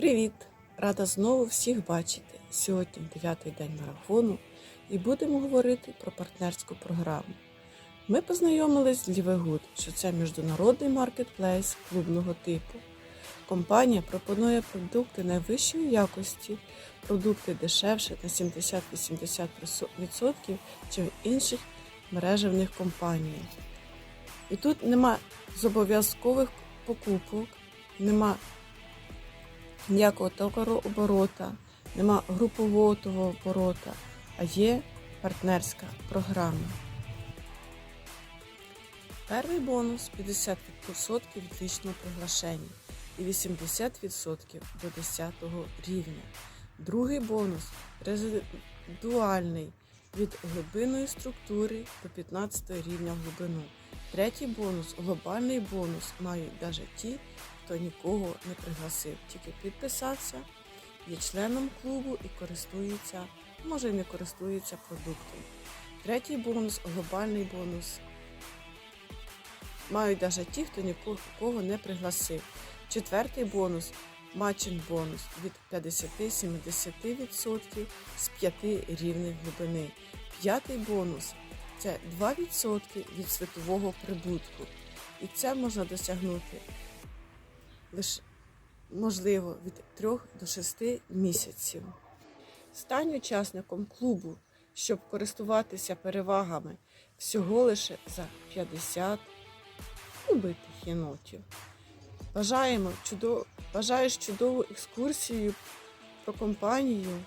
Привіт! Рада знову всіх бачити. Сьогодні дев'ятий день марафону і будемо говорити про партнерську програму. Ми познайомились з Лівегуд, що це міжнародний маркетплейс клубного типу. Компанія пропонує продукти найвищої якості, продукти дешевше на 70-80%, чим в інших мережевних компаній. І тут нема зобов'язкових покупок, нема ніякого товарооборота, нема групового оборота, а є партнерська програма. Перший бонус 50% від лічного приглашення і 80% до 10 рівня. Другий бонус резидуальний від глибинної структури до 15 рівня глибину. Третій бонус глобальний бонус мають навіть ті, хто нікого не пригласив, тільки підписався, є членом клубу і користується, може і не користується продуктом. Третій бонус глобальний бонус. Мають навіть ті, хто нікого не пригласив. Четвертий бонус матчинг бонус від 50-70% з 5 рівнів глибини. П'ятий бонус це 2% від світового прибутку. І це можна досягнути лише можливо від 3 до 6 місяців. Стань учасником клубу, щоб користуватися перевагами всього лише за 50 убитих єнотів. Бажаємо чудов... Бажаєш чудову екскурсію про компанію.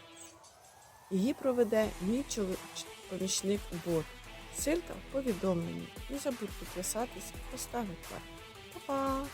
Її проведе мій чоло- ч- помічник бот. Ссылка в повідомленні. Не забудь підписатися і поставити лайк. Па-па!